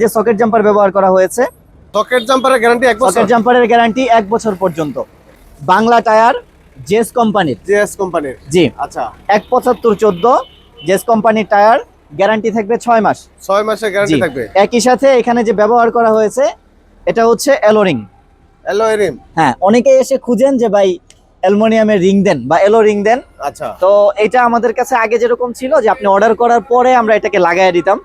যে socket jumper ব্যবহার করা হয়েছে। সকেট জাম্পারের গ্যারান্টি এক বছর? সকেট জাম্পারের গ্যারান্টি এক বছর পর্যন্ত। বাংলা টায়ার জেস কোম্পানির। জিএস কোম্পানির? জি। আচ্ছা। এক পঁচাত্তর চোদ্দ জেস কোম্পানির টায়ার গ্যারান্টি থাকবে ছয় মাস। ছয় মাসের গ্যারান্টি থাকবে? একই সাথে এখানে যে ব্যবহার করা হয়েছে এটা হচ্ছে এলো এরিম হ্যাঁ অনেকে এসে খুঁজেন যে ভাই অ্যালুমিনিয়ামের রিং দেন বা এলো রিং দেন। আচ্ছা। তো এটা আমাদের কাছে আগে যেরকম ছিল যে আপনি অর্ডার করার পরে আমরা এটাকে লাগাই দিতাম।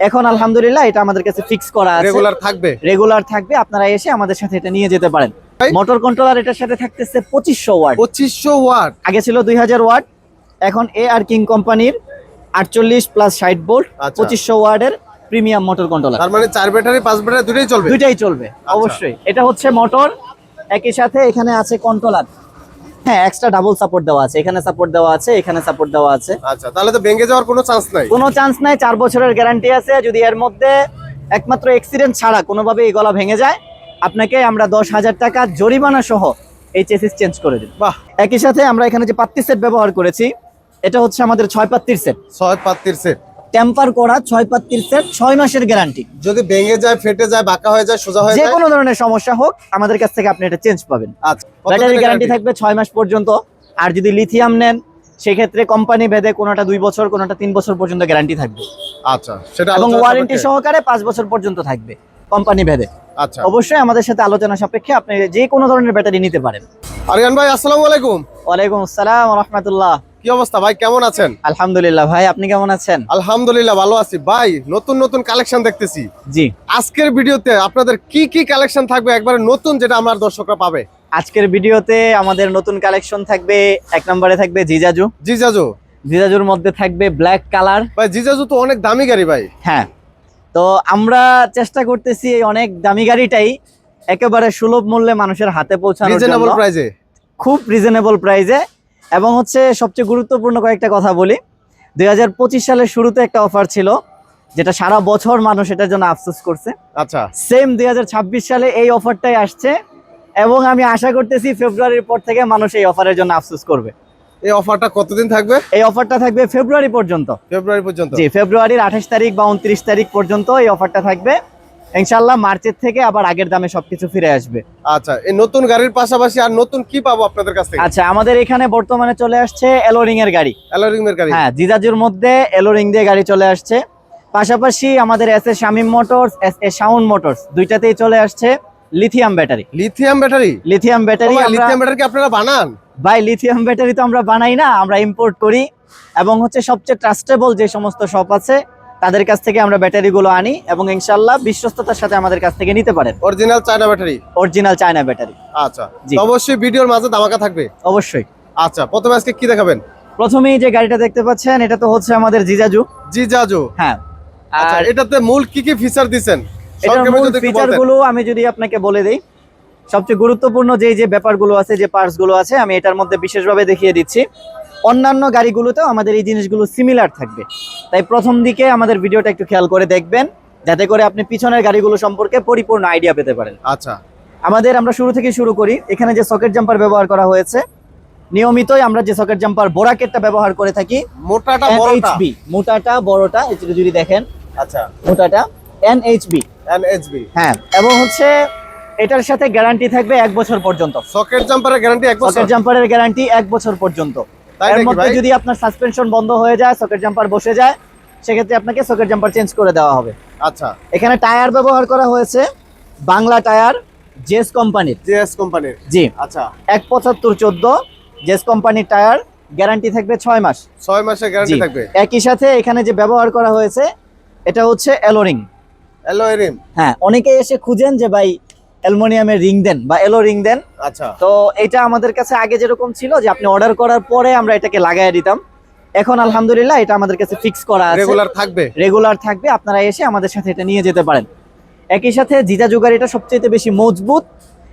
এখন আলহামদুলিল্লাহ এটা আমাদের কাছে ফিক্স করা আছে। রেগুলার থাকবে? রেগুলার থাকবে আপনারা এসে আমাদের সাথে এটা নিয়ে যেতে পারেন? মোটর কন্ট্রোলার এটার সাথে থাকতেছে পঁচিশশো ওয়াট পঁচিশশো ওয়াট আগে ছিল দুই হাজার ওয়াট এখন এ আর কিং কোম্পানির আটচল্লিশ প্লাস ষাট বোল্ট আচ্ছা। পঁচিশশো ওয়ার্ডের প্রিমিয়াম মোটর কন্ট্রোলার তার মানে চার ব্যাটারি পাঁচ ব্যাটারি দুটোই চলবে? দুইটাই চলবে অবশ্যই। এটা হচ্ছে মোটর একই সাথে এখানে আছে কন্ট্রোলার হ্যাঁ এক্সট্রা ডাবল সাপোর্ট দেওয়া আছে। এখানে সাপোর্ট দেওয়া আছে এখানে সাপোর্ট দেওয়া আছে। আচ্ছা তাহলে তো ভেঙে যাওয়ার কোনো চান্স নাই। কোনো চান্স নাই চার বছরের গ্যারান্টি আছে। যদি এর মধ্যে একমাত্র এক্সিডেন্ট ছাড়া কোনোভাবে এই গলা ভেঙে যায় আপনাকে আমরা দশ হাজার টাকা জরিমানা সহ এই চেসিস চেঞ্জ করে দিই বাহ। একই সাথে আমরা এখানে যে পাত্তি সেট ব্যবহার করেছি এটা হচ্ছে আমাদের ছয় পাত্তির সেট ছয় পাত্তির সেট টেম্পার করা ছয় পাত্তির সেট ছয় মাসের গ্যারান্টি। যদি ভেঙে যায় ফেটে যায় বাঁকা হয়ে যায় সোজা হয়ে যায়? যে কোনো ধরনের সমস্যা হোক আমাদের কাছ থেকে আপনি এটা চেঞ্জ পাবেন। আচ্ছা কত ব্যাটারি গ্যারান্টি থাকবে ছয় মাস পর্যন্ত। আর যদি লিথিয়াম নেন সেক্ষেত্রে কোম্পানি ভেদে কোনোটা দুই বছর কোনোটা তিন বছর পর্যন্ত গ্যারান্টি থাকবে। আচ্ছা সেটা এবং ওয়ারেন্টি সহকারে পাঁচ বছর পর্যন্ত থাকবে কোম্পানি ভেদে। আচ্ছা। অবশ্যই আমাদের সাথে আলোচনা সাপেক্ষে আপনি যে কোনো ধরনের ব্যাটারি নিতে পারেন। আরিয়ান ভাই আসসালামু আলাইকুম। ওয়ালাইকুম আসসালাম রহমতুল্লাহ। কি অবস্থা ভাই? কেমন আছেন? আলহামদুলিল্লাহ ভাই আপনি কেমন আছেন? আলহামদুলিল্লাহ ভালো আছি। ভাই নতুন নতুন কালেকশন দেখতেছি। জি। আজকের ভিডিওতে আপনাদের কি কি কালেকশন থাকবে? একবারে নতুন যেটা আমার দর্শকরা পাবে। আজকের ভিডিওতে আমাদের নতুন কালেকশন থাকবে এক নম্বরে থাকবে জিজাজু। জিজাজু। জিজাজুর মধ্যে থাকবে ব্ল্যাক কালার। ভাই জিজাজু তো অনেক দামি গাড়ি ভাই। হ্যাঁ। তো আমরা চেষ্টা করতেছি এই অনেক দামি গাড়িটাই একেবারে সুলভ মূল্যে মানুষের হাতে পৌঁছানোর জন্য। প্রাইজে খুব রিজনেবল প্রাইসে এবং হচ্ছে সবচেয়ে গুরুত্বপূর্ণ কয়েকটা কথা বলি। দুই হাজার পঁচিশ সালের শুরুতে একটা অফার ছিল যেটা সারা বছর মানুষ এটার জন্য আফসোস করছে। আচ্ছা। সেম দুই হাজার ছাব্বিশ সালে এই অফারটাই আসছে এবং আমি আশা করতেছি ফেব্রুয়ারির পর থেকে মানুষ এই অফারের জন্য আফসোস করবে। এই অফারটা কতদিন থাকবে? এই অফারটা থাকবে ফেব্রুয়ারি পর্যন্ত। ফেব্রুয়ারি পর্যন্ত। জি ফেব্রুয়ারির আঠাশ তারিখ বা উনত্রিশ তারিখ পর্যন্ত এই অফারটা থাকবে। ইনশাল্লাহ মার্চের থেকে আবার আগের দামে সবকিছু ফিরে আসবে। আচ্ছা এই নতুন গাড়ির পাশাপাশি আর নতুন কি পাবো আপনাদের কাছ থেকে? আচ্ছা আমাদের এখানে বর্তমানে চলে আসছে এলোরিং এর গাড়ি। অ্যালোরিং এর গাড়ি। হ্যাঁ জিজাজুর মধ্যে এলোরিং দিয়ে গাড়ি চলে আসছে। পাশাপাশি আমাদের S A Shamim motors S A sound motors দুইটাতেই চলে আসছে lithium battery. Lithium battery? Lithium battery lithium battery কি আপনারা বানান? ভাই লিথিয়াম ব্যাটারি তো আমরা বানাই না আমরা ইম্পোর্ট করি। এবং হচ্ছে সবচেয়ে ট্রাস্টেবল যে সমস্ত শপ আছে তাদের কাছ থেকে আমরা ব্যাটারিগুলো আনি এবং ইনশাল্লাহ বিশ্বস্ততার সাথে আমাদের কাছ থেকে নিতে পারেন। Original China battery original China battery আচ্ছা। অবশ্যই ভিডিওর মাঝে ধামাকা থাকবে? অবশ্যই। আচ্ছা প্রথমে আজকে কি দেখাবেন? প্রথমেই যে গাড়িটা দেখতে পাচ্ছেন এটা তো হচ্ছে আমাদের জিজাজু। জিজাজু। হ্যাঁ। আচ্ছা আর এটাতে মূল কি কি ফিচার দিছেন? এটার মূল যদি একটু ফিচারগুলো আমি যদি আপনাকে বলে দেই সবচেয়ে গুরুত্বপূর্ণ যে যে ব্যাপারগুলো আছে যে পার্টসগুলো আছে আমি এটার মধ্যে বিশেষভাবে দেখিয়ে দিচ্ছি। অন্যান্য গাড়িগুলোতেও আমাদের এই জিনিসগুলো সিমিলার থাকবে। তাই প্রথম দিকে আমাদের ভিডিওটা একটু খেয়াল করে দেখবেন যাতে করে আপনি পিছনের গাড়িগুলো সম্পর্কে পরিপূর্ণ আইডিয়া পেতে পারেন। আচ্ছা। আমাদের আমরা শুরু থেকে শুরু করি এখানে যে সকেট জাম্পার ব্যবহার করা হয়েছে নিয়মিতই আমরা যে সকেট জাম্পার বোরাকেটটা ব্যবহার করে থাকি মোটাটা বড়টা? মোটাটা বড়টা এটা যদি দেখেন আচ্ছা। মোটাটা এনএইচবি এনএইচবি হ্যাঁ এবং হচ্ছে এটার সাথে গ্যারান্টি থাকবে এক বছর পর্যন্ত। সকেট জাম্পারের গ্যারান্টি এক বছর? সকেট জাম্পারের গ্যারান্টি এক বছর পর্যন্ত। এর মধ্যে যদি আপনার সাসপেনশন বন্ধ হয়ে যায় সকেট জাম্পার বসে যায় সেক্ষেত্রে আপনাকে সকেট জাম্পার চেঞ্জ করে দেওয়া হবে। আচ্ছা। এখানে টায়ার ব্যবহার করা হয়েছে বাংলা টায়ার জেস কোম্পানির জিএস কোম্পানির জি। আচ্ছা। এক পঁচাত্তর চোদ্দ জেস কোম্পানির টায়ার গ্যারান্টি থাকবে ছয় মাস। ছয় মাসের গ্যারান্টি থাকবে? একই সাথে এখানে যে ব্যবহার করা হয়েছে এটা হচ্ছে এলো এরিম হ্যাঁ অনেকে এসে খুঁজেন যে ভাই অ্যালুমিনিয়ামের রিং দেন বা এলো রিং দেন। আচ্ছা। তো এটা আমাদের কাছে আগে যেরকম ছিল যে আপনি অর্ডার করার পরে আমরা এটাকে লাগাই দিতাম। এখন আলহামদুলিল্লাহ এটা আমাদের কাছে ফিক্স করা আছে। রেগুলার থাকবে। রেগুলার থাকবে আপনারা এসে আমাদের সাথে এটা নিয়ে যেতে পারেন। একই সাথে জিজা জুগারিটা সবচেয়ে বেশি মজবুত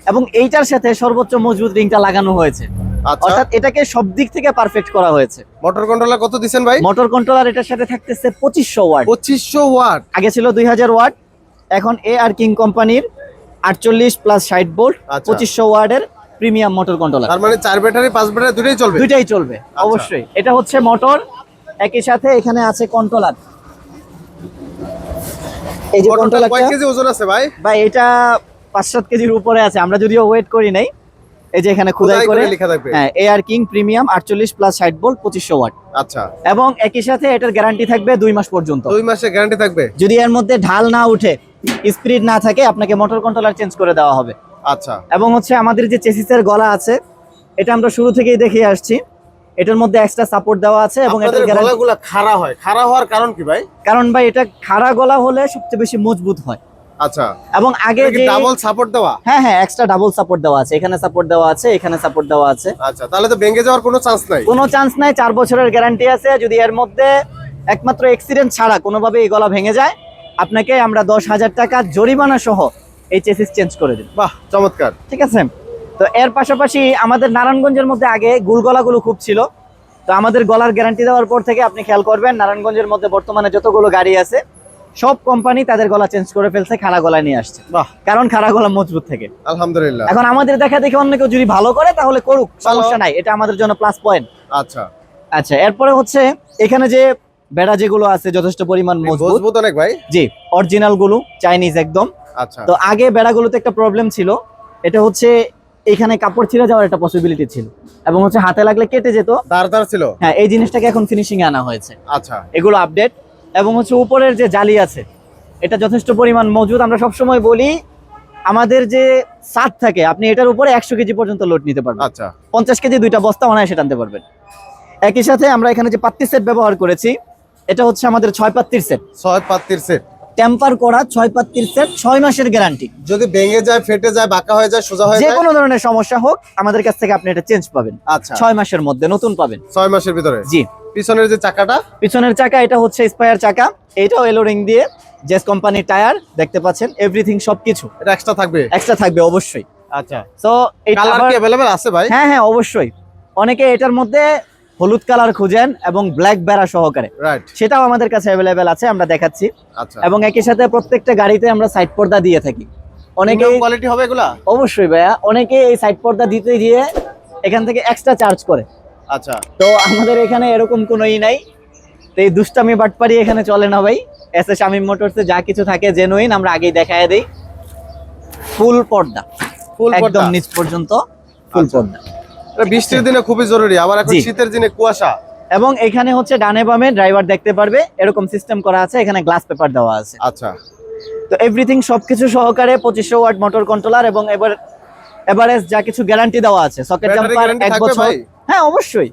এবং এইটার সাথে সর্বোচ্চ মজবুত রিংটা লাগানো হয়েছে। আচ্ছা। অর্থাৎ এটাকে সব দিক থেকে পারফেক্ট করা হয়েছে। মোটর কন্ট্রোলার কত দিছেন ভাই? মোটর কন্ট্রোলার এটার সাথে থাকতেছে পঁচিশশো ওয়াট। পঁচিশশো ওয়াট। আগে ছিল দুই হাজার ওয়াট এখন এ আর কিং কোম্পানির আটচল্লিশ প্লাস ষাট বোল্ট আচ্ছা। পঁচিশশো ওয়ার্ডের প্রিমিয়াম মোটর কন্ট্রোলার তার মানে চার ব্যাটারি পাঁচ ব্যাটারি দুটোই চলবে? দুইটাই চলবে অবশ্যই। এটা হচ্ছে মোটর একই সাথে এখানে আছে কন্ট্রোলার এই যে মোটরটা কন্ট্রোলারটা কয় কেজি ওজন আছে ভাই? ভাই এটা পাঁচ সাত কেজির উপরে আছে আমরা যদিও ওয়েট করি নাই। এই যে এখানে খোদাই করে লেখা থাকবে। হ্যাঁ এয়ার কিং প্রিমিয়াম আটচল্লিশ প্লাস ষাট ভোল্ট পঁচিশশো ওয়াট আচ্ছা। এবং একই সাথে এটার গ্যারান্টি থাকবে দুই মাস পর্যন্ত। দুই মাসের গ্যারান্টি থাকবে? যদি এর মধ্যে ঢাল না উঠে স্পিড না থাকে আপনাকে মোটর কন্ট্রোলার চেঞ্জ করে দেওয়া হবে। আচ্ছা। এবং হচ্ছে আমাদের যে চেসিসের গলা আছে এটা আমরা শুরু থেকেই দেখে আসছি। এটার মধ্যে এক্সট্রা সাপোর্ট দেওয়া আছে এবং এটার গলাগুলা খাড়া হয়। খাড়া হওয়ার কারণ কি ভাই? কারণ ভাই এটা খাড়া গলা হলে সবচেয়ে বেশি মজবুত হয়। আচ্ছা। এবং আগে যে ডাবল সাপোর্ট দেওয়া? হ্যাঁ হ্যাঁ এক্সট্রা ডাবল সাপোর্ট দেওয়া আছে। এখানে সাপোর্ট দেওয়া আছে এখানে সাপোর্ট দেওয়া আছে। আচ্ছা তাহলে তো ভেঙে যাওয়ার কোনো চান্স নাই। কোনো চান্স নাই চার বছরের গ্যারান্টি আছে। যদি এর মধ্যে একমাত্র এক্সিডেন্ট ছাড়া কোনোভাবে এই গলা ভেঙে যায় আপনাকে আমরা দশ হাজার টাকা জরিমানা সহ এই চেসিস চেঞ্জ করে দিন বাহ চমৎকার। ঠিক আছে? তো এর পাশাপাশি আমাদের নারায়ণগঞ্জের মধ্যে আগে গুল গলাগুলো খুব ছিল। তো আমাদের গলার গ্যারান্টি দেওয়ার পর থেকে আপনি খেয়াল করবেন নারায়ণগঞ্জের মধ্যে বর্তমানে যতগুলো গাড়ি আছে সব কোম্পানি তাদের গলা চেঞ্জ করে ফেলছে খাড়া গলা নিয়ে আসছে। বাহ। কারণ খাড়া গলা মজবুত থেকে। আলহামদুলিল্লাহ। এখন আমাদের দেখা দেখে অন্য কেউ যদি ভালো করে তাহলে করুক সমস্যা নাই। এটা আমাদের জন্য প্লাস পয়েন্ট আচ্ছা। আচ্ছা এরপরে হচ্ছে এখানে যে বেড়া যেগুলো আছে যথেষ্ট পরিমাণ মজবুত। অনেক ভাই? জি অরিজিনালগুলো চাইনিজ একদম। আচ্ছা। তো আগে বেড়াগুলোতে একটা প্রবলেম ছিল এটা হচ্ছে এখানে কাপড় ছিঁড়ে যাওয়ার একটা পসিবিলিটি ছিল। এবং হচ্ছে হাতে লাগলে কেটে যেত। দাঁড় দাঁড় ছিল? হ্যাঁ এই জিনিসটাকে এখন ফিনিশিং এ আনা হয়েছে। আচ্ছা। এগুলো আপডেট এবং হচ্ছে উপরের যে জালি আছে এটা যথেষ্ট পরিমাণ মজুদ আমরা সবসময় বলি আমাদের যে সাত থাকে আপনি এটার উপরে একশো কেজি পর্যন্ত লোড নিতে পারবেন। আচ্ছা। পঞ্চাশ কেজি দুইটা বস্তা অনায়াসে টানতে পারবেন। একই সাথে আমরা এখানে যে পাত্তি সেট ব্যবহার করেছি এটা হচ্ছে আমাদের ছয় পাত্তির সেট ছয় পাত্তির সেট টেম্পার করা ছয় পাত্তির সেট ছয় মাসের গ্যারান্টি যদি ভেঙে যায় ফেটে যায় বাঁকা হয়ে যায় সোজা হয়ে যায়? যে কোনো ধরনের সমস্যা হোক আমাদের কাছ থেকে আপনি এটা চেঞ্জ পাবেন। আচ্ছা। ছয় মাসের মধ্যে নতুন পাবেন। ছয় মাসের ভিতরে? জি। পিছনের যে চাকাটা? পিছনের চাকা এটা হচ্ছে স্পায়ার চাকা। এটাও এলো রিং দিয়ে জেস কোম্পানির টায়ার দেখতে পাচ্ছেন এভরিথিং সবকিছু। এটা এক্সট্রা থাকবে? এক্সট্রা থাকবে অবশ্যই। আচ্ছা। তো এই কালার কি অ্যাভেলেবেল আছে ভাই? হ্যাঁ হ্যাঁ অবশ্যই। অনেকে এটার মধ্যে হলুদ কালার খুঁজেন এবং ব্ল্যাক বেড়া সহকারে। রাইট সেটাও আমাদের কাছে অ্যাভেলেবেল আছে আমরা দেখাচ্ছি। আচ্ছা। এবং একই সাথে প্রত্যেকটা গাড়িতে আমরা সাইড পর্দা দিয়ে থাকি। অনেকে কোয়ালিটি হবে এগুলা? অবশ্যই ভাইয়া অনেকে এই সাইড পর্দা দিতে গিয়ে এখান থেকে এক্সট্রা চার্জ করে। আচ্ছা। তো আমাদের এখানে এরকম কোনো ই নাই। তো এই দুষ্টামি বাটপারি এখানে চলে না ভাই। এস এস শামীম মোটরসে যা কিছু থাকে জেনুইন আমরা আগেই দেখায় দেই। ফুল পর্দা। ফুল একদম নিচ পর্যন্ত ফুল আচ্ছা। পর্দা। বৃষ্টির দিনে খুবই জরুরি আবার এখন শীতের দিনে কুয়াশা। এবং এখানে হচ্ছে ডানে বামে ড্রাইভার দেখতে পারবে এরকম সিস্টেম করা আছে এখানে গ্লাস পেপার দেওয়া আছে। আচ্ছা। তো এভরিথিং সবকিছু সহকারে পঁচিশশো ওয়াট মোটর কন্ট্রোলার এবং এবার এভারেজ যা কিছু গ্যারান্টি দেওয়া আছে সকেট জাম্পার এক বছর। হ্যাঁ অবশ্যই।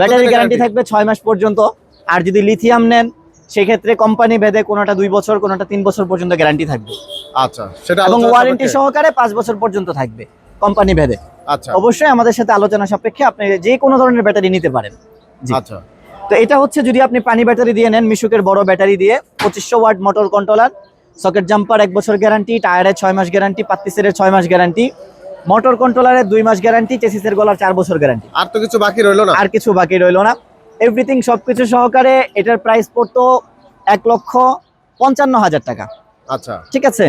ব্যাটারি গ্যারান্টি থাকবে ছয় মাস পর্যন্ত। আর যদি লিথিয়াম নেন সেক্ষেত্রে কোম্পানি ভেদে কোনোটা দুই বছর কোনোটা তিন বছর পর্যন্ত গ্যারান্টি থাকবে। আচ্ছা সেটা এবং ওয়ারেন্টি সহকারে পাঁচ বছর পর্যন্ত থাকবে কোম্পানি ভেদে। আচ্ছা। অবশ্যই আমাদের সাথে আলোচনা সাপেক্ষে আপনি যে কোনো ধরনের ব্যাটারি নিতে পারেন। আচ্ছা। তো এটা হচ্ছে যদি আপনি পানি ব্যাটারি দিয়ে নেন মিশুকের বড় ব্যাটারি দিয়ে পঁচিশশো watt motor controller socket jumper এক বছর গ্যারান্টি টায়ারের ছয় মাস গ্যারান্টি পাত্তিসের ছয় মাস গ্যারান্টি মোটর কন্ট্রোলারের দুই মাস গ্যারান্টি চেসিসের গলার চার বছর গ্যারান্টি। আর তো কিছু বাকি রইল না? আর কিছু বাকি রইল না। এভরিথিং সবকিছু সহকারে এটার প্রাইস পড়তো এক লক্ষ পঞ্চান্ন হাজার টাকা। আচ্ছা। ঠিক আছে?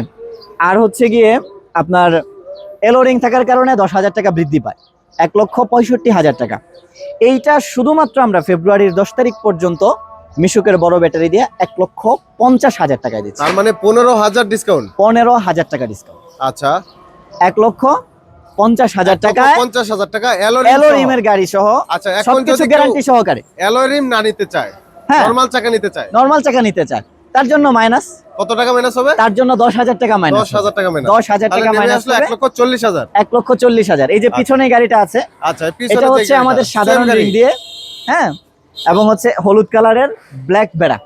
আর হচ্ছে গিয়ে আপনার এলোরিং থাকার কারণে দশ হাজার টাকা বৃদ্ধি পায়। এক লক্ষ পঁয়ষট্টি হাজার টাকা। এইটা শুধুমাত্র আমরা ফেব্রুয়ারির দশ তারিখ পর্যন্ত মিশুকের বড় ব্যাটারি দিয়ে এক লক্ষ পঞ্চাশ হাজার টাকায় দিচ্ছি। তার মানে পনেরো হাজার ডিসকাউন্ট পনেরো হাজার টাকা ডিসকাউন্ট আচ্ছা। এক লক্ষ পঞ্চাশ হাজার টাকায় পঞ্চাশ হাজার টাকা এলোরিমের গাড়ি সহ। আচ্ছা সবকিছু গ্যারান্টি সহকারে। অ্যালোরিম না নিতে চায় হ্যাঁ। নরমাল চাকা নিতে চায়। নর্মাল চাকা নিতে চান তার জন্য মাইনাস কত টাকা মাইনাস হবে? তার জন্য দশ হাজার টাকা মাইনাস দশ হাজার টাকা মাইনাস দশ হাজার টাকা মাইনাস এক লক্ষ চল্লিশ হাজার। এক লক্ষ চল্লিশ হাজার। এই যে পিছনে গাড়িটা আছে আচ্ছা এটা হচ্ছে আমাদের সাধারণ গাড়ি। রিং দিয়ে হ্যাঁ? এবং হচ্ছে হলুদ কালারের ব্ল্যাক বেড়া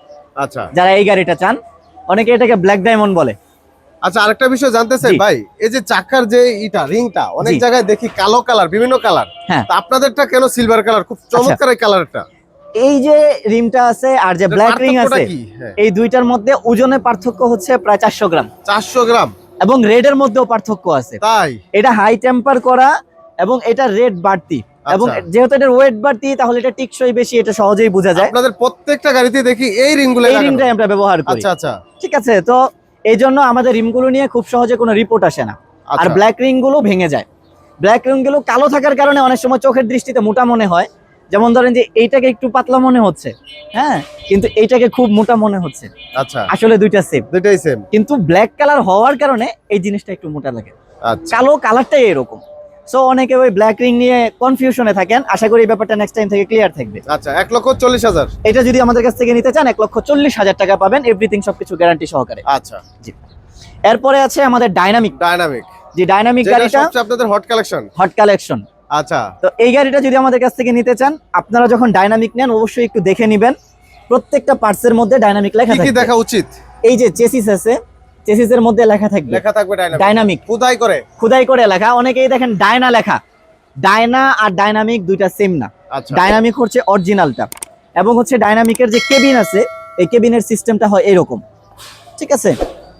আচ্ছা। যারা এই গাড়িটা চান অনেকে এটাকে ব্ল্যাক ডায়মন্ড বলে। আচ্ছা আরেকটা বিষয় জানতে চাই ভাই এই যে চাকার যে ইটা রিংটা অনেক জায়গায় দেখি কালো কালার বিভিন্ন কালার। হ্যাঁ। আপনাদেরটা কেন সিলভার কালার খুব চমৎকার এই কালারটা এই যে রিমটা আছে আর যে ব্ল্যাক রিং আছে হ্যাঁ। এই দুইটার মধ্যে ওজনে পার্থক্য হচ্ছে প্রায় চারশো গ্রাম। চারশো গ্রাম। এবং রেডের মধ্যেও পার্থক্য আছে। তাই? এটা হাই টেম্পার করা এবং এটা রেড বাড়তি। এবং আচ্ছা। যেহেতু এটা ওয়েট বাড়তি তাহলে এটা টিকসই বেশি এটা সহজেই বোঝা যায়। আপনাদের প্রত্যেকটা গাড়িতে দেখি এই রিংগুলো এই রিমটাই আমরা ব্যবহার করি। আচ্ছা আচ্ছা। ঠিক আছে তো এই জন্য আমাদের রিমগুলো নিয়ে খুব সহজে কোনো রিপোর্ট আসে না। আর আচ্ছা। ব্ল্যাক রিংগুলো ভেঙে যায়। ব্ল্যাক রিংগুলো কালো থাকার কারণে অনেক সময় চোখের দৃষ্টিতে মোটা মনে হয়। যেমন ধরেন যে এইটাকে একটু পাতলা মনে হচ্ছে হ্যাঁ? কিন্তু এইটাকে খুব মোটা মনে হচ্ছে। আচ্ছা। আসলে দুইটা সেম দুইটাই সেম কিন্তু ব্ল্যাক কালার হওয়ার কারণে এই জিনিসটা একটু মোটা লাগে। আচ্ছা। কালো কালারটাই এরকম। সো অনেকে ওই ব্ল্যাক রিং নিয়ে কনফিউশনে থাকেন। আশা করি এই ব্যাপারটা নেক্সট টাইম থেকে ক্লিয়ার থাকবে। আচ্ছা এক লক্ষ চল্লিশ হাজার। এটা যদি আমাদের কাছ থেকে নিতে চান এক লক্ষ চল্লিশ হাজার টাকা পাবেন এভরিথিং সবকিছু গ্যারান্টি সহকারে। আচ্ছা। এরপরে আছে আমাদের ডাইনামিক ডায়নামিক যে ডাইনামিক গাড়িটা আপনাদের হট কালেকশন হট কালেকশন আচ্ছা। তো এই গাড়িটা যদি আমাদের কাছ থেকে নিতে চান আপনারা যখন ডাইনামিক নেন অবশ্যই একটু দেখে নেবেন। প্রত্যেকটা পার্টসের মধ্যে ডাইনামিক লেখা কি কি দেখা উচিত? এই যে চেসিস আছে চেসিসের মধ্যে লেখা থাকবে। লেখা থাকবে ডাইনামিক খুদাই করে। খুদাই করে লেখা। অনেকেই দেখেন ডায়না লেখা। ডায়না আর ডাইনামিক দুইটা সেম না। আচ্ছা। ডাইনামিক হচ্ছে অরিজিনালটা এবং হচ্ছে ডাইনামিকের যে কেবিন আছে এই কেবিনের সিস্টেমটা হয় এরকম। ঠিক আছে?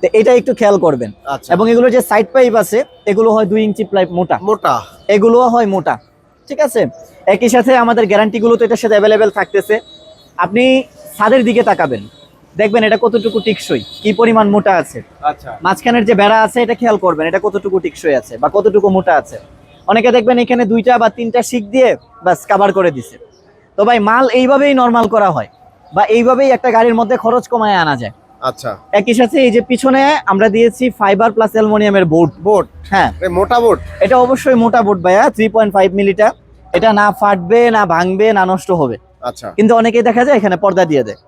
তো এটা একটু খেয়াল করবেন। আচ্ছা। এবং এগুলো যে সাইড পাইপ আছে এগুলো হয় দুই ইঞ্চি প্লাইপ মোটা। মোটা। এগুলো হয় মোটা। ঠিক আছে? একই সাথে আমাদের গ্যারান্টিগুলো তো এটার সাথে অ্যাভেলেবেল থাকতেছে। আপনি ছাদের দিকে তাকাবেন। দেখবেন এটা কতটুকু টিকসই কি পরিমাণ মোটা আছে। আচ্ছা। মাঝখানের যে বেড়া আছে এটা খেয়াল করবেন এটা কতটুকু টিকসই আছে বা কতটুকু মোটা আছে। অনেকে দেখবেন এখানে দুইটা বা তিনটা শিক দিয়ে বাস কাভার করে দিছে। তো ভাই মাল এইভাবেই নর্মাল করা হয় বা এইভাবেই একটা গাড়ির মধ্যে খরচ কমায় আনা যায়। আচ্ছা। একই সাথে এই যে পিছনে আমরা দিয়েছি ফাইবার প্লাস অ্যালুমিনিয়ামের বোর্ড বোট হ্যাঁ। মোটা বোট এটা অবশ্যই মোটা বোর্ড ভাইয়া থ্রি পয়েন্ট ফাইভ মিলিটা এটা না ফাটবে না ভাঙবে না নষ্ট হবে। আচ্ছা। কিন্তু অনেকেই দেখা যায় এখানে পর্দা দিয়ে দেয়।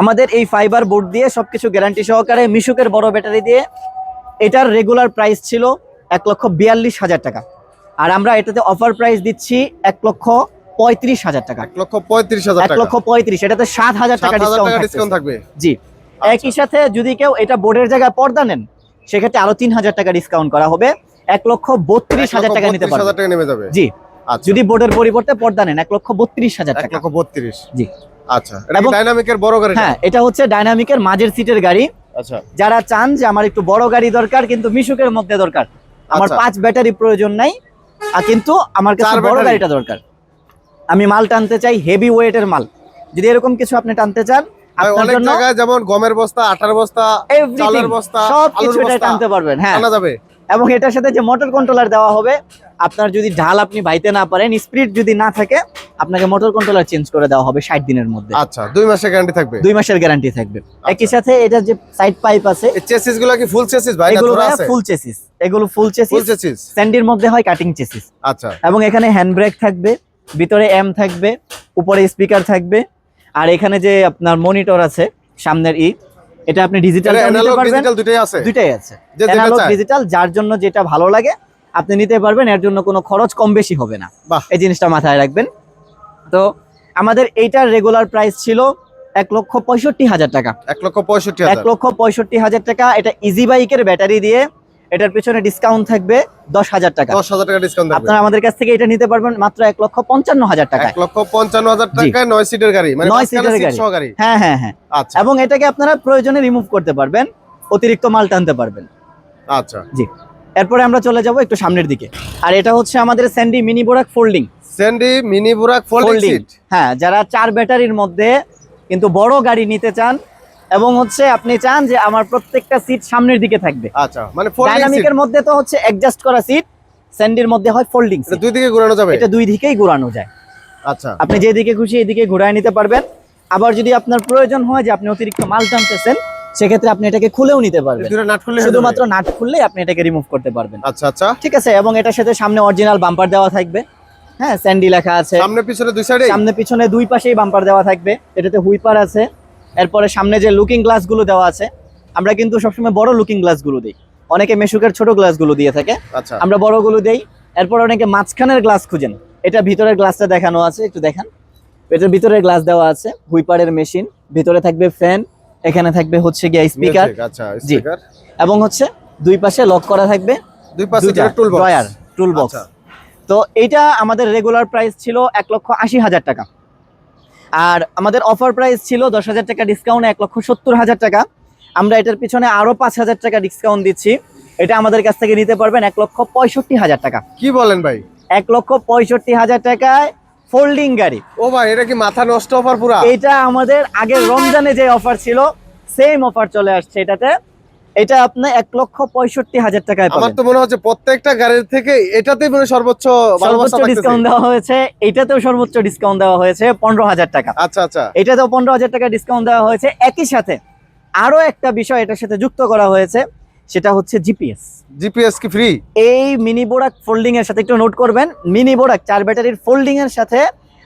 আমাদের এই ফাইবার বোর্ড দিয়ে সবকিছু গ্যারান্টি সহকারে মিশুকের বড় ব্যাটারি দিয়ে এটার রেগুলার প্রাইস ছিল এক লক্ষ বিয়াল্লিশ হাজার টাকা। আর আমরা এটাতে অফার প্রাইস দিচ্ছি এক লক্ষ পঁয়ত্রিশ হাজার টাকা। এক লক্ষ পঁয়ত্রিশ হাজার এক লক্ষ পঁয়ত্রিশ এটাতে সাত হাজার টাকা ডিসকাউন্ট থাকবে। জি। একই সাথে যদি কেউ এটা বোর্ডের জায়গায় পর্দা নেন সেক্ষেত্রে আরও তিন হাজার টাকা ডিসকাউন্ট করা হবে। এক লক্ষ বত্রিশ হাজার টাকা নিতে 32 পারবেন হাজার টাকা নেমে যাবে? জি। আচ্ছা। যদি বোর্ডের পরিবর্তে পর্দা নেন এক লক্ষ বত্রিশ হাজার টাকা। লক্ষ বত্রিশ। জি। আচ্ছা। ডাইনামিকের বড় গাড়ি হ্যাঁ এটা হচ্ছে ডাইনামিকের মাঝের সিটের গাড়ি। আচ্ছা। যারা চান যে আমার একটু বড় গাড়ি দরকার কিন্তু মিশুকের মধ্যে দরকার। আমার আচ্ছা। পাঁচ ব্যাটারি প্রয়োজন নাই আর কিন্তু আমার কাছে বড় গাড়িটা দরকার। আমি মাল টানতে চাই হেভি ওয়েটের মাল। যদি এরকম কিছু আপনি টানতে চান অনেক জায়গায় যেমন গমের বস্তা আটার বস্তা চালের বস্তা সব কিছু টানতে পারবেন হ্যাঁ। আনা যাবে। এবং এটার সাথে যে মোটর কন্ট্রোলার দেওয়া হবে আপনার যদি ঢাল আপনি বাইতে না পারেন স্পিড যদি না থাকে আপনাকে মোটর কন্ট্রোলার চেঞ্জ করে দেওয়া হবে ষাট দিনের মধ্যে। আচ্ছা দুই মাসের গ্যারান্টি থাকবে। দুই মাসের গ্যারান্টি থাকবে। আচ্ছা। একই সাথে এটা যে সাইড পাইপ আছে চেসিসগুলো কি ফুল চেসিস ভাই এগুলো ফুল চেসিস এগুলো ফুল ফুল চেসিস চেসিস স্যান্ডির মধ্যে হয় কাটিং চেসিস আচ্ছা। এবং এখানে হ্যান্ড ব্রেক থাকবে ভিতরে এম থাকবে উপরে স্পিকার থাকবে আর এখানে যে আপনার মনিটর আছে সামনের ই এটা আপনি ডিজিটাল নিতে পারবেন। ডিজিটাল আছে। দুইটাই আছে। অ্যানালগ ডিজিটাল যার জন্য যেটা ভালো লাগে আপনি নিতে পারবেন এর জন্য কোনো খরচ কম বেশি হবে না। এই জিনিসটা মাথায় রাখবেন। তো আমাদের এইটার রেগুলার প্রাইস ছিল এক লক্ষ পঁয়ষট্টি হাজার টাকা। এক লক্ষ পঁয়ষট্টি এক লক্ষ পঁয়ষট্টি হাজার টাকা। এটা ইজি বাইকের ব্যাটারি দিয়ে এটার পিছনে ডিসকাউন্ট থাকবে দশ হাজার টাকা। দশ হাজার টাকা ডিসকাউন্ট আপনারা আমাদের কাছ থেকে এটা নিতে পারবেন মাত্র এক লক্ষ পঞ্চান্ন হাজার টাকা এক লক্ষ পঞ্চান্ন হাজার জি। টাকায় নয় সিটের গাড়ি মানে নয় সিটের গাড়ি। হ্যাঁ হ্যাঁ হ্যাঁ। আচ্ছা। এবং এটাকে আপনারা প্রয়োজনে রিমুভ করতে পারবেন অতিরিক্ত মাল টানতে পারবেন। আচ্ছা। জি। এরপরে আমরা চলে যাব একটু সামনের দিকে। আর এটা হচ্ছে আমাদের Sandy mini Borak folding Sandy mini Borak folding হ্যাঁ যারা চার ব্যাটারির মধ্যে কিন্তু বড় গাড়ি নিতে চান এবং হচ্ছে আপনি চান যে আমার প্রত্যেকটা সিট সামনের দিকে থাকবে। আচ্ছা মানে ডাইনামিকের মধ্যে তো হচ্ছে অ্যাডজাস্ট করা সিট স্যান্ডির মধ্যে হয় ফোল্ডিং এটা দুই দিকে ঘোরানো যাবে? এটা দুই দিকেই ঘোরানো যায়। আচ্ছা। আপনি যেদিকে খুশি এদিকে ঘুরায় নিতে পারবেন। আবার যদি আপনার প্রয়োজন হয় যে আপনি অতিরিক্ত মাল টানতেছেন সেক্ষেত্রে আপনি এটাকে খুলেও নিতে পারবেন। শুধুমাত্র নাট খুললে আপনি এটাকে রিমুভ করতে পারবেন। আচ্ছা আচ্ছা। ঠিক আছে এবং এটার সাথে সামনে অরিজিনাল বাম্পার দেওয়া থাকবে। হ্যাঁ স্যান্ডি লেখা আছে। সামনে পিছনে দুই সাইডে সামনে পিছনে দুই পাশেই বাম্পার দেওয়া থাকবে। এটাতে হুইপার আছে। এরপরে সামনে যে লুকিং গ্লাসগুলো দেওয়া আছে আমরা কিন্তু সবসময় বড় লুকিং গ্লাসগুলো দিই। অনেকে মেশুকের ছোট গ্লাসগুলো দিয়ে থাকে। আচ্ছা। আমরা বড়গুলো দেই। এরপর অনেকে মাঝখানের গ্লাস খুঁজেন। এটা ভিতরের গ্লাসটা দেখানো আছে একটু দেখান। এটার ভিতরের গ্লাস দেওয়া আছে হুইপারের মেশিন ভিতরে থাকবে ফ্যান এখানে থাকবে হচ্ছে গিয়ে স্পিকার আচ্ছা জি। স্পিকার এবং হচ্ছে দুই পাশে লক করা থাকবে। দুই পাশে টুল বক্স টুল বক্স তো এটা আমাদের রেগুলার প্রাইস ছিল এক লক্ষ আশি হাজার টাকা। আর আমাদের অফার প্রাইস ছিল দশ হাজার টাকা ডিসকাউন্ট এক লক্ষ সত্তর হাজার টাকা। আমরা এটার পিছনে আরও পাঁচ হাজার টাকা ডিসকাউন্ট দিচ্ছি। এটা আমাদের কাছ থেকে নিতে পারবেন এক লক্ষ পঁয়ষট্টি হাজার টাকা। কি বলেন ভাই? এক লক্ষ পঁয়ষট্টি হাজার টাকায় ফোল্ডিং গাড়ি। ও ভাই এটা কি মাথা নষ্ট অফার পুরা? এটা আমাদের আগের রমজানে যে অফার ছিল সেম অফার চলে আসছে এটাতে। এটা আপনি এক লক্ষ পঁয়ষট্টি হাজার টাকায় আমার তো মনে হচ্ছে প্রত্যেকটা গাড়ির থেকে এটাতেই মানে সর্বোচ্চ সর্বোচ্চ ডিসকাউন্ট দেওয়া হয়েছে এটাতেও সর্বোচ্চ ডিসকাউন্ট দেওয়া হয়েছে পনেরো হাজার টাকা। আচ্ছা আচ্ছা। এটাতেও পনেরো হাজার টাকা ডিসকাউন্ট দেওয়া হয়েছে। একই সাথে আরও একটা বিষয় এটার সাথে যুক্ত করা হয়েছে সেটা হচ্ছে জিপিএস জিপিএস কি ফ্রি এই মিনি বোরাক ফোল্ডিং এর সাথে একটু নোট করবেন। মিনি বোরাক চার ব্যাটারির ফোল্ডিং এর সাথে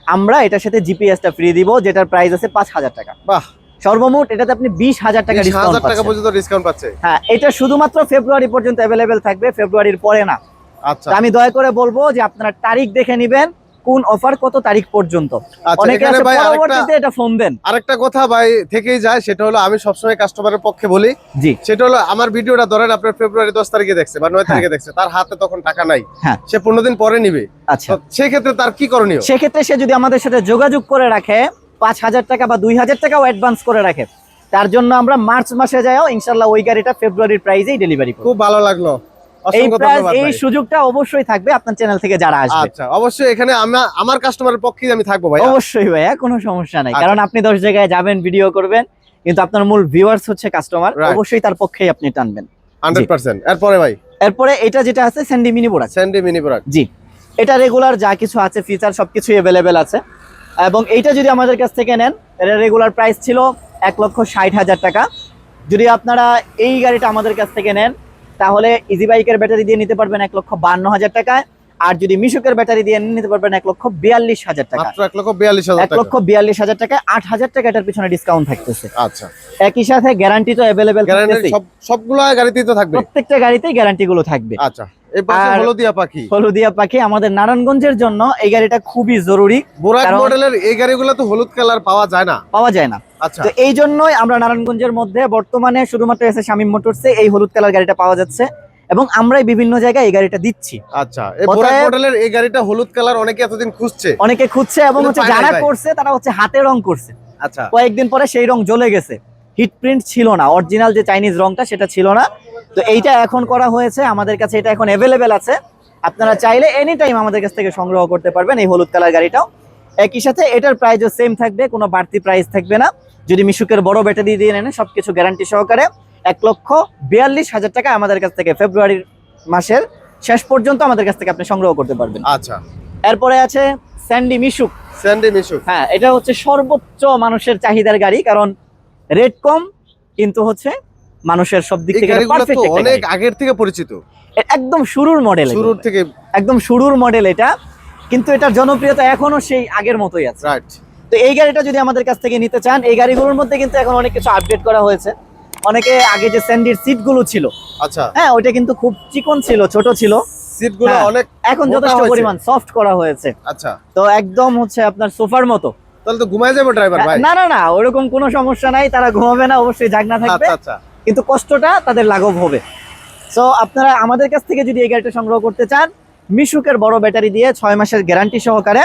আমরা এটার সাথে জিপিএসটা ফ্রি দিব যেটার প্রাইস আছে পাঁচ হাজার টাকা। বাহ। সর্বমোট এটাতে আপনি বিশ হাজার টাকা ডিসকাউন্ট টাকা পর্যন্ত ডিসকাউন্ট পাচ্ছে। হ্যাঁ এটা শুধুমাত্র ফেব্রুয়ারি পর্যন্ত অ্যাভেলেবেল থাকবে ফেব্রুয়ারির পরে না। আচ্ছা। আমি দয়া করে বলব যে আপনারা তারিখ দেখে নেবেন কোন অফার কত তারিখ পর্যন্ত। আচ্ছা অনেকে আছে পরবর্তীতে এটা ফোন দেন। আরেকটা কথা ভাই থেকেই যায় সেটা হলো আমি সবসময় কাস্টমারের পক্ষে বলি। জি। সেটা হলো আমার ভিডিওটা ধরেন আপনার ফেব্রুয়ারি দশ তারিখে দেখছে বা নয় তারিখে দেখছে তার হাতে তখন টাকা নাই। হ্যাঁ। সে পনেরো দিন পরে নিবে। আচ্ছা। তো সেই ক্ষেত্রে তার কি করণীয়? সেক্ষেত্রে সে যদি আমাদের সাথে যোগাযোগ করে রাখে পাঁচ হাজার টাকা বা দুই হাজার টাকাও অ্যাডভান্স করে রাখে। তার জন্য আমরা মার্চ মাসে যাও ইনশাল্লাহ ওই গাড়িটা ফেব্রুয়ারির প্রাইজেই ডেলিভারি খুব ভালো লাগল। এই। সুযোগটা অবশ্যই থাকবে আপনার চ্যানেল থেকে যারা আসবে। আচ্ছা অবশ্যই এখানে আমার কাস্টমারের পক্ষেই আমি থাকব ভাই অবশ্যই ভাইয়া কোনো সমস্যা নাই। আচ্ছা। কারণ আপনি দশ জায়গায় যাবেন ভিডিও করবেন কিন্তু আপনার মূল ভিউয়ার্স হচ্ছে কাস্টমার অবশ্যই তার পক্ষেই আপনি টানবেন। হান্ড্রেড পার্সেন্ট এরপরে ভাই? এরপরে এটা যেটা আছে Sandy mini Sandy mini product জি। এটা রেগুলার যা কিছু আছে ফিচার সবকিছু অ্যাভেলেবেল আছে। এবং এইটা যদি আমাদের কাছ থেকে নেন এটা রেগুলার প্রাইস ছিল এক লক্ষ ষাট হাজার টাকা। যদি আপনারা এই গাড়িটা আমাদের কাছ থেকে নেন তাহলে ইজি বাইকের ব্যাটারি দিয়ে নিতে পারবেন এক লক্ষ বান্ন হাজার টাকায়। আর যদি মিশুকের ব্যাটারি দিয়ে নিতে পারবেন এক লক্ষ বিয়াল্লিশ হাজার টাকা এক লক্ষ বিয়াল্লিশ হাজার এক লক্ষ টাকা বিয়াল্লিশ হাজার টাকা আট হাজার টাকা এটার পিছনে ডিসকাউন্ট থাকতেছে। আচ্ছা। একই সাথে গ্যারান্টি তো অ্যাভেলেবেল সবগুলো গাড়িতেই তো থাকবে। প্রত্যেকটা গাড়িতেই গ্যারান্টি গুলো থাকবে। আচ্ছা। হলদিয়া পাখি। হলুদিয়া পাখি আমাদের নারায়ণগঞ্জের জন্য এই গাড়িটা খুবই জরুরি। বোরাক মডেলের এই গাড়িগুলো তো হলুদ কালার পাওয়া যায় না। পাওয়া যায় না। আচ্ছা। তো এই জন্যই আমরা নারায়ণগঞ্জের মধ্যে বর্তমানে শুধুমাত্র এসে শামীম মোটরসে এই হলুদ কালার গাড়িটা পাওয়া যাচ্ছে এবং আমরাই বিভিন্ন জায়গায় এই গাড়িটা দিচ্ছি। আচ্ছা এই অতএব- বোরাক মডেলের এই গাড়িটা হলুদ কালার অনেকে এতদিন খুঁজছে। অনেকে খুঁজছে এবং হচ্ছে যারা করছে তারা হচ্ছে হাতে রং করছে। আচ্ছা। কয়েকদিন পরে সেই রং জ্বলে গেছে। হিট প্রিন্ট ছিল না। অরিজিনাল যে চাইনিজ রংটা সেটা ছিল না। তো এইটা এখন করা হয়েছে আমাদের কাছে এটা এখন অ্যাভেলেবেল আছে। আপনারা চাইলে এনি টাইম আমাদের কাছ থেকে সংগ্রহ করতে পারবেন এই হলুদ কালার গাড়িটাও। একই সাথে এটার প্রাইসও সেম থাকবে কোনো বাড়তি প্রাইস থাকবে না। যদি মিশুকের বড় ব্যাটারি দিয়ে নেন সবকিছু গ্যারান্টি সহকারে এক লক্ষ বিয়াল্লিশ হাজার টাকা আমাদের কাছ থেকে ফেব্রুয়ারির মাসের শেষ পর্যন্ত আমাদের কাছ থেকে আপনি সংগ্রহ করতে পারবেন। আচ্ছা। এরপরে আছে স্যান্ডি মিশুক স্যান্ডি মিশুক হ্যাঁ এটা হচ্ছে সর্বোচ্চ মানুষের চাহিদার গাড়ি কারণ রেট কম কিন্তু হচ্ছে মানুষের সব দিক থেকে অনেক আগের থেকে পরিচিত। একদম শুরুর মডেল শুরুর থেকে একদম শুরুর মডেল এটা। কিন্তু এটার জনপ্রিয়তা এখনও সেই আগের মতোই আছে। রাইট তো এই গাড়িটা যদি আমাদের কাছ থেকে নিতে চান এই গাড়িগুলোর মধ্যে কিন্তু এখন অনেক কিছু আপডেট করা হয়েছে। অনেকে আগে যে স্যান্ডির সিটগুলো ছিল আচ্ছা। হ্যাঁ ওইটা কিন্তু খুব চিকন ছিল ছোট ছিল। সিটগুলো হ্যাঁ। অনেক এখন যথেষ্ট পরিমাণ সফট করা হয়েছে। আচ্ছা। তো একদম হচ্ছে আপনার সোফার মতো। তাহলে তো ঘুমায় যাবে ড্রাইভার ভাই। না না না ওরকম কোনো সমস্যা নাই তারা ঘুমাবে না অবশ্যই জাগনা থাকবে। আচ্ছা আচ্ছা। কিন্তু কষ্টটা তাদের লাঘব হবে। সো আপনারা আমাদের কাছ থেকে যদি এই গাড়িটা সংগ্রহ করতে চান মিশুকের বড় ব্যাটারি দিয়ে ছয় মাসের গ্যারান্টি সহকারে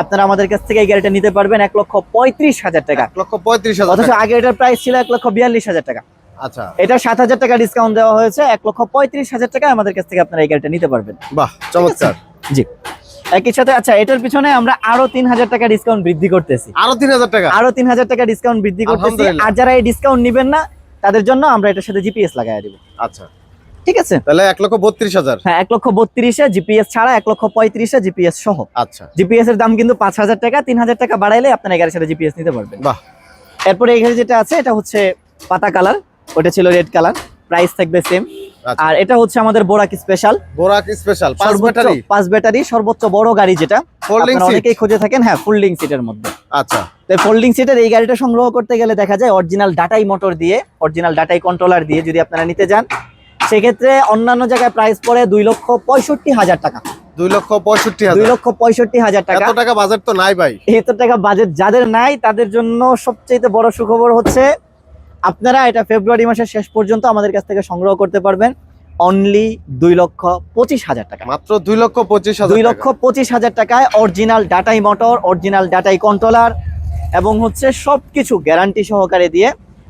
আপনারা আমাদের কাছ থেকে এই গাড়িটা নিতে পারবেন এক লক্ষ পঁয়ত্রিশ হাজার টাকা। এক লক্ষ পঁয়ত্রিশ হাজার অথচ আগে এটার প্রাইস ছিল এক লক্ষ বিয়াল্লিশ হাজার টাকা। আচ্ছা। এটা সাত হাজার টাকা ডিসকাউন্ট দেওয়া হয়েছে এক লক্ষ পঁয়ত্রিশ হাজার টাকা আমাদের কাছ থেকে আপনারা এই গাড়িটা নিতে পারবেন। বাহ চমৎকার। জি। একই সাথে আচ্ছা এটার পিছনে আমরা আরও তিন হাজার টাকা ডিসকাউন্ট বৃদ্ধি করতেছি। আরও তিন হাজার টাকা? আরও তিন হাজার টাকা ডিসকাউন্ট বৃদ্ধি করতেছি। আর যারা এই ডিসকাউন্ট নিবেন না তাদের জন্য আমরা এটার সাথে জিপিএস লাগাই দিব। আচ্ছা। ঠিক আছে? তাহলে এক লক্ষ বত্রিশ হাজার। হ্যাঁ এক লক্ষ বত্রিশে জিপিএস ছাড়া এক লক্ষ পঁয়ত্রিশে জিপিএস সহ। আচ্ছা। জিপিএস এর দাম কিন্তু পাঁচ হাজার টাকা তিন হাজার টাকা বাড়াইলে আপনার এগারোর সাথে জিপিএস নিতে পারবেন। বাহ। এরপরে এখানে যেটা আছে এটা হচ্ছে পাতা কালার ওটা ছিল রেড কালার প্রাইস থাকবে সেম আর এটা হচ্ছে আমাদের বোরাক স্পেশাল বোরাক স্পেশাল পাঁচ ব্যাটারি। পাঁচ ব্যাটারি সর্বোচ্চ বড় গাড়ি যেটা। ফোল্ডিং সিট অনেকেই খুঁজে থাকেন হ্যাঁ ফোল্ডিং সিটের মধ্যে। আচ্ছা। তো ফোল্ডিং সিটের এই গাড়িটা সংগ্রহ করতে গেলে দেখা যায় অরিজিনাল ডাটাই মোটর দিয়ে অরিজিনাল ডাটাই কন্ট্রোলার দিয়ে যদি আপনারা নিতে যান সেক্ষেত্রে অন্যান্য জায়গায় প্রাইস পড়ে দুই লক্ষ পঁয়ষট্টি হাজার টাকা। দুই লক্ষ পঁয়ষট্টি দুই লক্ষ পঁয়ষট্টি হাজার টাকা। এত টাকা বাজেট তো নাই ভাই। এত টাকা বাজেট যাদের নাই তাদের জন্য সবচেয়ে বড় সুখবর হচ্ছে আপনারা এটা ফেব্রুয়ারি মাসের শেষ পর্যন্ত আমাদের কাছ থেকে সংগ্রহ করতে পারবেন। অনলি দুই লক্ষ পঁচিশ হাজার টাকা। মাত্র দুই লক্ষ পঁচিশ দুই লক্ষ পঁচিশ হাজার টাকায় অরিজিনাল ডাটাই মোটর অরিজিনাল ডাটাই কন্ট্রোলার এবং হচ্ছে সবকিছু গ্যারান্টি সহকারে দিয়ে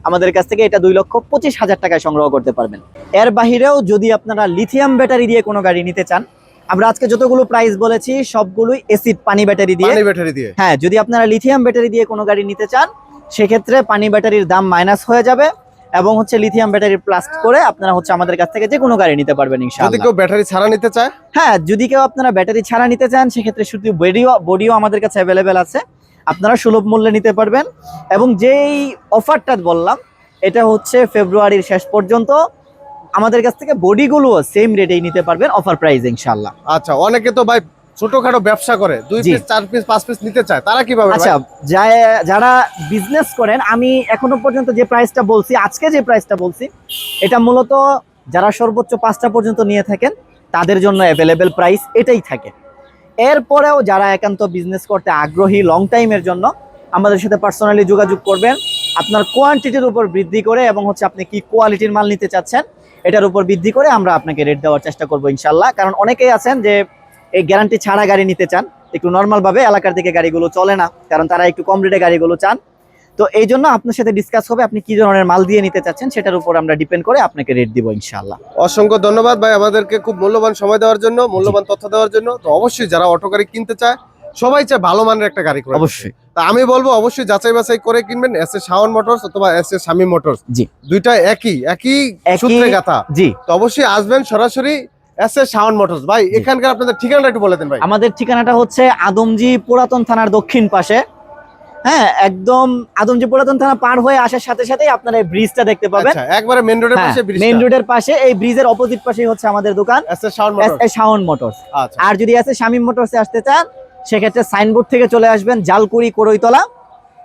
আমাদের কাছ থেকে এটা দুই লক্ষ পঁচিশ হাজার টাকায় সংগ্রহ করতে পারবেন। এর বাহিরেও যদি আপনারা লিথিয়াম ব্যাটারি দিয়ে কোনো গাড়ি নিতে চান আমরা আজকে যতগুলো প্রাইস বলেছি সবগুলোই এসিড পানি ব্যাটারি দিয়ে পানি ব্যাটারি দিয়ে। হ্যাঁ যদি আপনারা লিথিয়াম ব্যাটারি দিয়ে কোনো গাড়ি নিতে চান সেক্ষেত্রে পানি ব্যাটারির দাম মাইনাস হয়ে যাবে এবং হচ্ছে লিথিয়াম ব্যাটারি প্লাস করে আপনারা হচ্ছে আমাদের কাছ থেকে যে কোনো গাড়ি নিতে পারবেন যদি কেউ ব্যাটারি ছাড়া নিতে চায়? হ্যাঁ যদি কেউ আপনারা ব্যাটারি ছাড়া নিতে চান সেক্ষেত্রে শুধু বডিও বডিও আমাদের কাছে অ্যাভেলেবেল আছে। আপনারা সুলভ মূল্যে নিতে পারবেন। এবং যেই অফারটা বললাম এটা হচ্ছে ফেব্রুয়ারির শেষ পর্যন্ত আমাদের কাছ থেকে বডিগুলোও সেম রেটেই নিতে পারবেন অফার প্রাইস ইনশাআল্লাহ। আচ্ছা অনেকে তো ভাই ছোটখাটো ব্যবসা করে দুই পিস চার পিস পাঁচ পিস নিতে চায় তারা কীভাবে আচ্ছা যারা বিজনেস করেন আমি এখনও পর্যন্ত যে প্রাইসটা বলছি আজকে যে প্রাইসটা বলছি এটা মূলত যারা সর্বোচ্চ পাঁচটা পর্যন্ত নিয়ে থাকেন তাদের জন্য অ্যাভেলেবেল প্রাইস এটাই থাকে। এরপরেও যারা একান্ত বিজনেস করতে আগ্রহী লং টাইমের জন্য আমাদের সাথে পার্সোনালি যোগাযোগ করবেন। আপনার কোয়ান্টিটির উপর বৃদ্ধি করে এবং হচ্ছে আপনি কি কোয়ালিটির মাল নিতে চাচ্ছেন এটার উপর বৃদ্ধি করে আমরা আপনাকে রেট দেওয়ার চেষ্টা করব ইনশাল্লাহ। কারণ অনেকেই আছেন যে এই গ্যারান্টি ছাড়া গাড়ি নিতে চান একটু নর্মালভাবে এলাকার দিকে গাড়িগুলো চলে না কারণ তারা একটু কম রেটে গাড়িগুলো চান। তো এই জন্য আপনার সাথে ডিসকাস হবে আপনি কি ধরনের মাল দিয়ে নিতে চাচ্ছেন সেটার উপর আমরা ডিপেন্ড করে আপনাকে রেট দিব ইনশাল্লাহ অসংখ্য ধন্যবাদ ভাই আমাদেরকে খুব মূল্যবান সময় দেওয়ার জন্য মূল্যবান তথ্য দেওয়ার জন্য। তো অবশ্যই যারা অটো গাড়ি কিনতে চায় সবাই চায় ভালো মানের একটা গাড়ি করে অবশ্যই। তা আমি বলব অবশ্যই যাচাই বাছাই করে কিনবেন এস এ শাওন মোটরস অথবা এস এ শামী মোটরস। জি। দুইটা একই একই- সূত্রে গাথা। জি। তো অবশ্যই আসবেন সরাসরি এস এ শাওন মোটরস। ভাই এখানকার আপনাদের ঠিকানাটা একটু বলে দেন ভাই। আমাদের ঠিকানাটা হচ্ছে আদমজি পুরাতন থানার দক্ষিণ পাশে। হ্যাঁ একদম আদমজি পুরাতন থানা পার হয়ে আসার সাথে সাথেই আপনারা এই ব্রিজটা দেখতে পাবেন। আচ্ছা একবারে মেন রোডের পাশে মেইন রোডের পাশে এই ব্রিজের অপোজিট পাশেই হচ্ছে আমাদের দোকান। S Shaon S motors Shaon motors. আচ্ছা। আর যদি আছে শামীম মোটরসে আসতে চান সেক্ষেত্রে সাইনবোর্ড থেকে চলে আসবেন জালকুড়ি কোরইতলা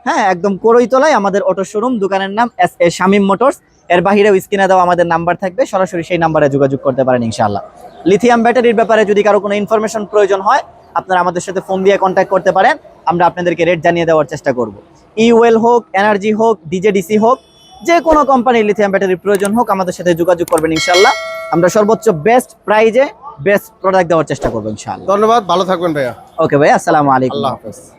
হ্যাঁ একদম কোরইতলায় আমাদের অটো শোরুম দোকানের নাম এস এ শামীম মোটরস। এর বাহিরেও স্ক্রিনে দেওয়া আমাদের নাম্বার থাকবে সরাসরি সেই নাম্বারে যোগাযোগ করতে পারেন ইনশাআল্লাহ। লিথিয়াম ব্যাটারির ব্যাপারে যদি কারও কোনো ইনফরমেশন প্রয়োজন হয় আপনারা আমাদের সাথে ফোন দিয়ে কন্ট্যাক্ট করতে পারেন আমরা আপনাদেরকে রেট জানিয়ে দেওয়ার চেষ্টা করব। ইউএল হোক এনার্জি হোক ডিজেডিসি হোক যে কোনো কোম্পানির লিথিয়াম ব্যাটারির প্রয়োজন হোক আমাদের সাথে যোগাযোগ করবেন ইনশাআল্লাহ। আমরা সর্বোচ্চ বেস্ট প্রাইজে বেস্ট প্রোডাক্ট দেওয়ার চেষ্টা করব ইনশাআল্লাহ। ধন্যবাদ ভালো থাকবেন ভাইয়া। ওকে ভাইয়া আসসালামু আলাইকুম। আল্লাহ হাফেজ।